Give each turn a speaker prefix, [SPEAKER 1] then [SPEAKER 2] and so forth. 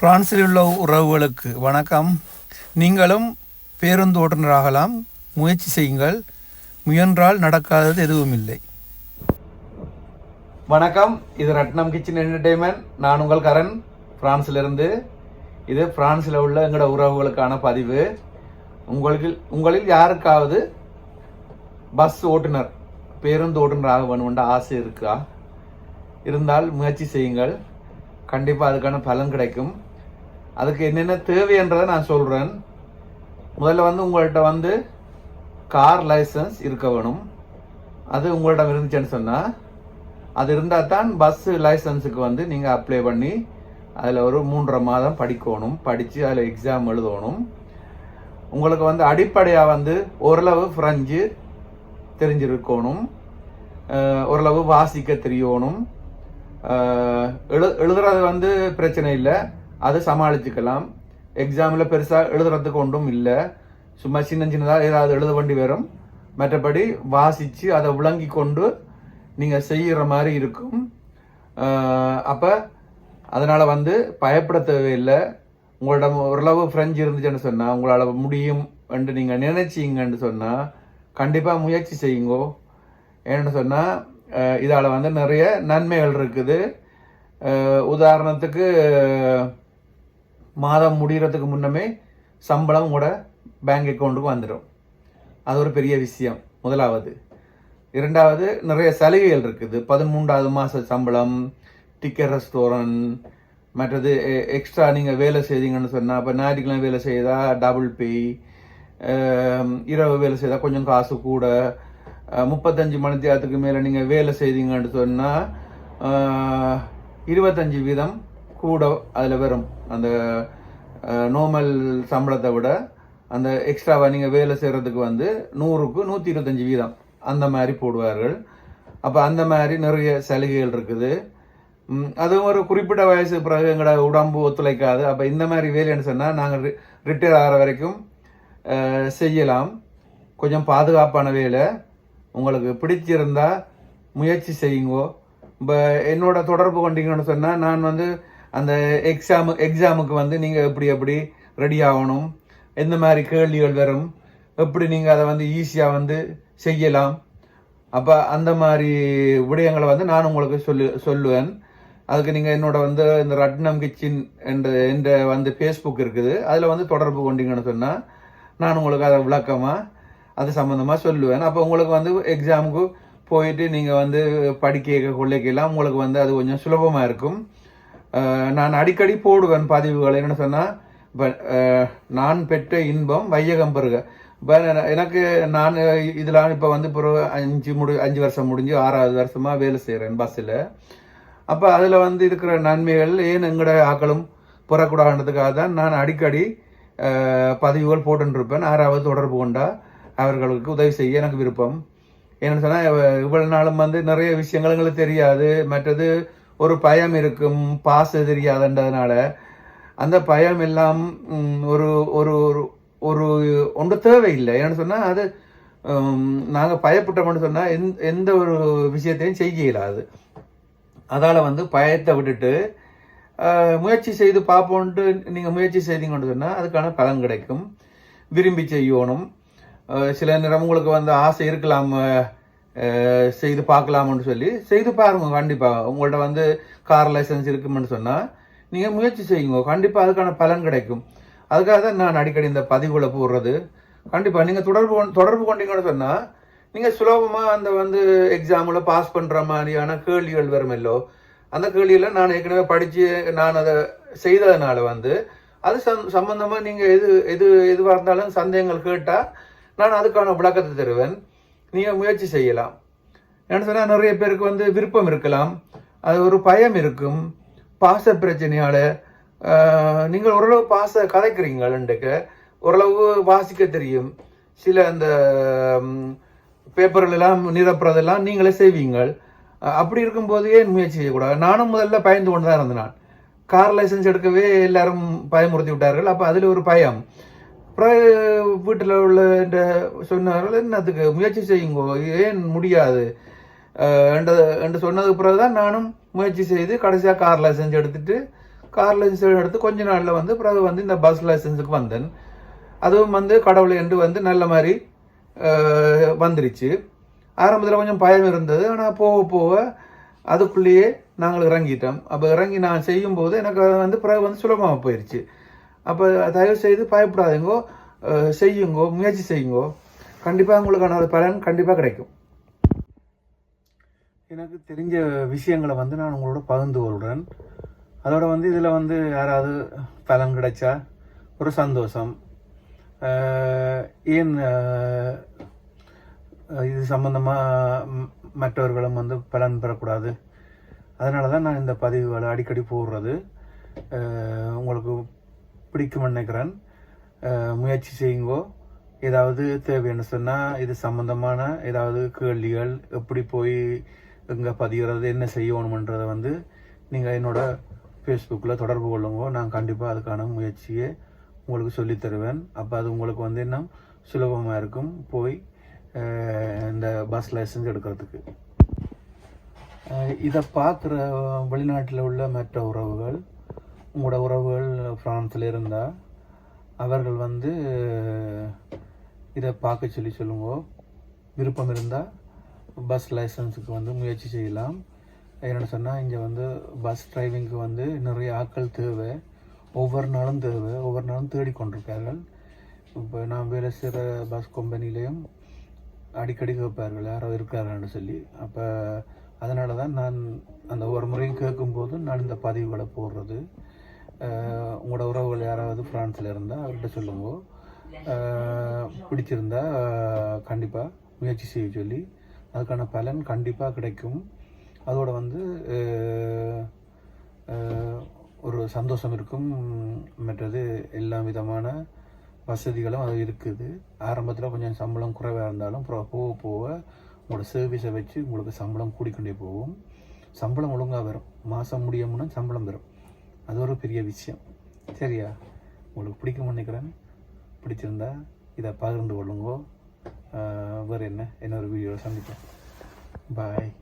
[SPEAKER 1] பிரான்சில் உள்ள உறவுகளுக்கு வணக்கம். நீங்களும் பேருந்து ஓட்டுநராகலாம். முயற்சி செய்யுங்கள். முயன்றால் நடக்காதது எதுவும் இல்லை
[SPEAKER 2] வணக்கம். இது ரட்னம் கிச்சன் என்டர்டெயின்மெண்ட் நான் உங்கள் கரண். பிரான்சிலிருந்து. இது பிரான்சில் உள்ள எங்களோட உறவுகளுக்கான பதிவு. உங்களுக்கு உங்களில் யாருக்காவது பஸ் ஓட்டுநர் பேருந்து ஓட்டுநராக ஆக வேணுமென்ற ஆசை இருக்கா? இருந்தால் முயற்சி செய்யுங்கள். கண்டிப்பாக அதுக்கான பலன் கிடைக்கும். அதுக்கு என்னென்ன தேவைன்றதை நான் சொல்கிறேன் முதல்ல வந்து உங்கள்கிட்ட வந்து கார் லைசன்ஸ் இருக்க வேணும். அது உங்கள்கிட்ட இருந்துச்சுன்னு சொன்னால் அது இருந்தால் தான் பஸ்ஸு லைசன்ஸுக்கு வந்து நீங்கள் அப்ளை பண்ணி அதில் ஒரு மூன்றரை மாதம் படிக்கணும். படித்து அதில் எக்ஸாம் எழுதணும். உங்களுக்கு வந்து அடிப்படையாக வந்து ஓரளவு ஃப்ரெஞ்சு தெரிஞ்சிருக்கணும். ஓரளவு வாசிக்க தெரியணும். எழு எழுதுறது வந்து பிரச்சனை இல்லை. அது சமாளிச்சுக்கலாம். எக்ஸாமில் பெருசாக எழுதுறதுக்கு ஒன்றும் இல்லை. சும்மா சின்ன சின்னதாக ஏதாவது எழுத வேண்டி வரும். மற்றபடி வாசித்து அதை விளங்கி கொண்டு நீங்கள் செய்கிற மாதிரி இருக்கும். அப்போ அதனால் வந்து பயப்பட தேவையில்லை. உங்களிடம் ஓரளவு ஃப்ரெஞ்சு இருந்துச்சுன்னு சொன்னால் உங்களால் முடியும் என்று நீங்கள் நினைச்சீங்கன்னு சொன்னால் கண்டிப்பாக முயற்சி செய்யுங்கோ. ஏன்னு சொன்னால் இதால் வந்து நிறைய நன்மைகள் இருக்குது. உதாரணத்துக்கு மாதம் முடிகிறதுக்கு முன்னமே சம்பளம் உங்களோட பேங்க் அக்கௌண்ட்டுக்கு வந்துடும் அது ஒரு பெரிய விஷயம். முதலாவது. இரண்டாவது நிறைய சலுகைகள் இருக்குது. பதிமூன்றாவது மாத சம்பளம் டிக்கெட் ரெஸ்டாரண்ட் மற்றது எக்ஸ்ட்ரா நீங்கள் வேலை செய்தீங்கன்னு சொன்னால் இப்போ ஞாயிற்றுக்கிழமை வேலை செய்தால் டபுள் பே இரவு வேலை செய்தால் கொஞ்சம் காசு கூட முப்பத்தஞ்சு மணி நேரத்துக்கு மேலே நீங்கள் வேலை செய்தீங்கன்னு சொன்னால் இருபத்தஞ்சு வீதம் கூட அதில் வரும். அந்த நார்மல் சம்பளத்தை விட அந்த எக்ஸ்ட்ராவாக நீங்கள் வேலை செய்கிறதுக்கு வந்து நூறுக்கு நூற்றி இருபத்தஞ்சி வீதம். அந்த மாதிரி போடுவார்கள். அப்போ அந்த மாதிரி நிறைய சலுகைகள் இருக்குது. அதுவும் ஒரு குறிப்பிட்ட வயசு பிறகு எங்களோட உடம்பு ஒத்துழைக்காது. அப்போ இந்த மாதிரி வேலைன்னு சொன்னால் நாங்கள் ரிட்டையர் ஆகிற வரைக்கும் செய்யலாம். கொஞ்சம் பாதுகாப்பான வேலை. உங்களுக்கு பிடிச்சிருந்தால் முயற்சி செய்யுங்கோ. இப்போ என்னோட தொடர்பு கொண்டீங்கன்னு சொன்னால் நான் வந்து அந்த எக்ஸாமு எக்ஸாமுக்கு வந்து நீங்கள் எப்படி எப்படி ரெடி ஆகணும்? எந்த மாதிரி கேள்விகள் வரும்? எப்படி நீங்கள் அதை வந்து ஈஸியாக வந்து செய்யலாம்? அப்போ அந்த மாதிரி விடயங்களை வந்து நான் உங்களுக்கு சொல்லு சொல்லுவேன். அதுக்கு நீங்கள் என்னோட வந்து இந்த ரட்னம் கிச்சன் என்ற என்ற வந்து ஃபேஸ்புக் இருக்குது. அதில் வந்து தொடர்பு கொண்டீங்கன்னு சொன்னால் நான் உங்களுக்கு அதை விளக்கமாக அது சம்மந்தமாக சொல்லுவேன். அப்போ உங்களுக்கு வந்து எக்ஸாமுக்கு போயிட்டு நீங்கள் வந்து படிக்க கொள்ளைக்கெல்லாம் உங்களுக்கு வந்து அது கொஞ்சம் சுலபமாக இருக்கும். நான் அடிக்கடி போடுவேன் பதிவுகள். என்னென்னு சொன்னால் இப்போ நான் பெற்ற இன்பம் வையகம் பெறுக. இப்போ எனக்கு நான் இதில் இப்போ வந்து இப்போ அஞ்சு முடி அஞ்சு வருஷம் முடிஞ்சு ஆறாவது வருஷமாக வேலை செய்கிறேன் பஸ்ஸில் அப்போ அதில் வந்து இருக்கிற நன்மைகள் ஏன் எங்களோட ஆக்களும் புறக்கூடாதுன்றதுக்காக தான் நான் அடிக்கடி பதிவுகள் போட்டுருப்பேன் ஆறாவது தொடர்பு கொண்டா அவர்களுக்கு உதவி செய்ய எனக்கு விருப்பம். என்னென்னு சொன்னால் இவ்வளவு நாளும் வந்து நிறைய விஷயங்கள் எங்களுக்கு தெரியாது. மற்றது ஒரு பயம் இருக்கும் பாச தெரியாதுன்றதுனால அந்த பயம் எல்லாம் ஒரு ஒரு ஒரு ஒரு ஒன்று தேவையில்லை. ஏன்னு சொன்னால் அது நாங்கள் பயப்பட்டோம்னு சொன்னால் எந் எந்த ஒரு விஷயத்தையும் செய்ய இயலாது. அதால் வந்து பயத்தை விட்டுட்டு முயற்சி செய்து பார்ப்போன்ட்டு நீங்கள் முயற்சி செய்தீங்கன்னு சொன்னால் அதுக்கான பலன் கிடைக்கும். விரும்பி செய்யணும். சில நேரம் உங்களுக்கு வந்து ஆசை இருக்கலாம் செய்து பார்க்கலாம்னு சொல்லி செய்து பாருங்க கண்டிப்பாக உங்கள்ட்ட வந்து கார் லைசன்ஸ் இருக்குமென்னு சொன்னால் நீங்கள் முயற்சி செய்யுங்க. கண்டிப்பாக அதுக்கான பலன் கிடைக்கும். அதுக்காக தான் நான் அடிக்கடி இந்த பதிவுகளை போடுறது. கண்டிப்பாக நீங்கள் தொடர்பு கொண்- தொடர்பு கொண்டீங்கன்னு சொன்னால் நீங்கள் சுலபமாக அந்த வந்து எக்ஸாமில் பாஸ் பண்ணுற மாதிரியான கேள்விகள் வருமில்லோ அந்த கேள்வியில் நான் ஏற்கனவே படித்து நான் அதை செய்ததுனால வந்து அது சம் சம்மந்தமாக நீங்கள் எது எது எதுவாக இருந்தாலும் சந்தேகங்கள் கேட்டால் நான் அதுக்கான விளக்கத்தை தருவேன். நீங்கள் முயற்சி செய்யலாம். என்ன சொன்னால் நிறைய பேருக்கு வந்து விருப்பம் இருக்கலாம். அது ஒரு பயம் இருக்கும். பாச பிரச்சனையால் நீங்கள் ஓரளவு பாச கதைக்கிறீங்கள்ன்றுக்கு ஓரளவு வாசிக்க தெரியும். சில அந்த பேப்பர்களெல்லாம் நிரப்புறதெல்லாம் நீங்களே செய்வீங்கள். அப்படி இருக்கும்போது ஏன் முயற்சி செய்யக்கூடாது? நானும் முதல்ல பயந்து கொண்டு தான் இருந்தேன் நான். கார் லைசன்ஸ் எடுக்கவே எல்லாரும் பயமுறுத்தி விட்டார்கள். அப்போ அதில் ஒரு பயம். வீட்டில் உள்ள இந்த சொன்னார்கள் என்னத்துக்கு முயற்சி செய்யுங்கோ? ஏன் முடியாது? என்று சொன்னதுக்கு பிறகு தான் நானும் முயற்சி செய்து கடைசியாக கார் லைசன்ஸ் எடுத்துட்டு கார் லைசன்ஸ் எடுத்து கொஞ்ச நாளில் வந்து பிறகு வந்து இந்த பஸ் லைசன்ஸுக்கு வந்தேன். அதுவும் வந்து கடவுளை என்று வந்து நல்ல மாதிரி வந்துருச்சு. ஆரம்பத்தில் கொஞ்சம் பயம் இருந்தது. ஆனால் போக போக அதுக்குள்ளேயே நாங்கள் இறங்கிட்டோம். அப்போ இறங்கி நான் செய்யும்போது எனக்கு அது வந்து பிறகு வந்து சுலபமாக போயிடுச்சு அப்போ தயவு செய்து பயப்படாதீங்கோ செய்யுங்கோ முயற்சி செய்யுங்கோ. கண்டிப்பாக உங்களுக்கான ஒரு பலன் கண்டிப்பாக கிடைக்கும். எனக்கு தெரிஞ்ச விஷயங்களை வந்து நான் உங்களோட பகிர்ந்து கொள்கிறேன் அதோட வந்து இதில் வந்து யாராவது பலன் கிடைச்சா ஒரு சந்தோஷம் ஏன் இது சம்மந்தமாக மற்றவர்களும் வந்து பலன் பெறக்கூடாது. அதனால தான் நான் இந்த பதிவுகளை அடிக்கடி போடுறது. உங்களுக்கு பிடிக்கும்னு நினைக்கிறேன். முயற்சி செய்யுங்கோ. ஏதாவது தேவைன்னு சொன்னால் இது சம்மந்தமான ஏதாவது கேள்விகள் எப்படி போய் எங்கே பதிகிறது என்ன செய்யணுமன்றதை வந்து நீங்கள் என்னோட ஃபேஸ்புக்கில் தொடர்பு கொள்ளுங்கோ. நான் கண்டிப்பாக அதுக்கான முயற்சியை உங்களுக்கு சொல்லித் தருவேன். அப்போ அது உங்களுக்கு வந்து இன்னும் சுலபமாக இருக்கும் போய் இந்த பஸ் லைசன்ஸ் எடுக்கிறதுக்கு. இதை பார்க்குற வெளிநாட்டில் உள்ள மற்ற உறவுகள் உங்களோட உறவுகள் ஃப்ரான்ஸில் இருந்தால் அவர்கள் வந்து இதை பார்க்க சொல்லி சொல்லுங்க. விருப்பம் இருந்தால் பஸ் லைசன்ஸுக்கு வந்து முயற்சி செய்யலாம். என்னென்னு சொன்னால் இங்கே வந்து பஸ் டிரைவிங்க்கு வந்து நிறைய ஆட்கள் தேவை. ஒவ்வொரு நாளும் தேவை. ஒவ்வொரு நாளும் தேடிக்கொண்டிருக்கார்கள் இப்போ நான் வேலை செய்கிற பஸ் கம்பெனிலையும் அடிக்கடி கேட்பார்கள் யாரோ இருக்கார்கள்னு சொல்லி. அப்போ அதனால தான் நான் அந்த ஒரு முறையும் கேட்கும்போது நான் இந்த பதிவுகளை போடுறது. உங்களோட உறவுகள் யாராவது ஃப்ரான்ஸில் இருந்தால் அவர்கிட்ட சொல்லுங்க. பிடிச்சிருந்தா கண்டிப்பாக முயற்சி செய்ய சொல்லி அதுக்கான பலன் கண்டிப்பாக கிடைக்கும். அதோட வந்து ஒரு சந்தோஷம் இருக்கும். மற்றது எல்லா விதமான வசதிகளும் அது இருக்குது. ஆரம்பத்தில் கொஞ்சம் சம்பளம் குறைவாக இருந்தாலும் அப்புறம் போக போக உங்களோட சர்வீஸை வச்சு உங்களுக்கு சம்பளம் கூடிக்கொண்டே போகும். சம்பளம் ஒழுங்காக வரும். மாதம் முடியும்னா சம்பளம் வரும். அது ஒரு பெரிய விஷயம். சரியா? உங்களுக்கு பிடிக்கும்னு நினைக்கிறேன். பிடிச்சிருந்தா இதை பகிர்ந்து கொள்ளுங்கோ. வேறு என்ன? இன்னொரு வீடியோவில் சந்திப்பேன் பாய்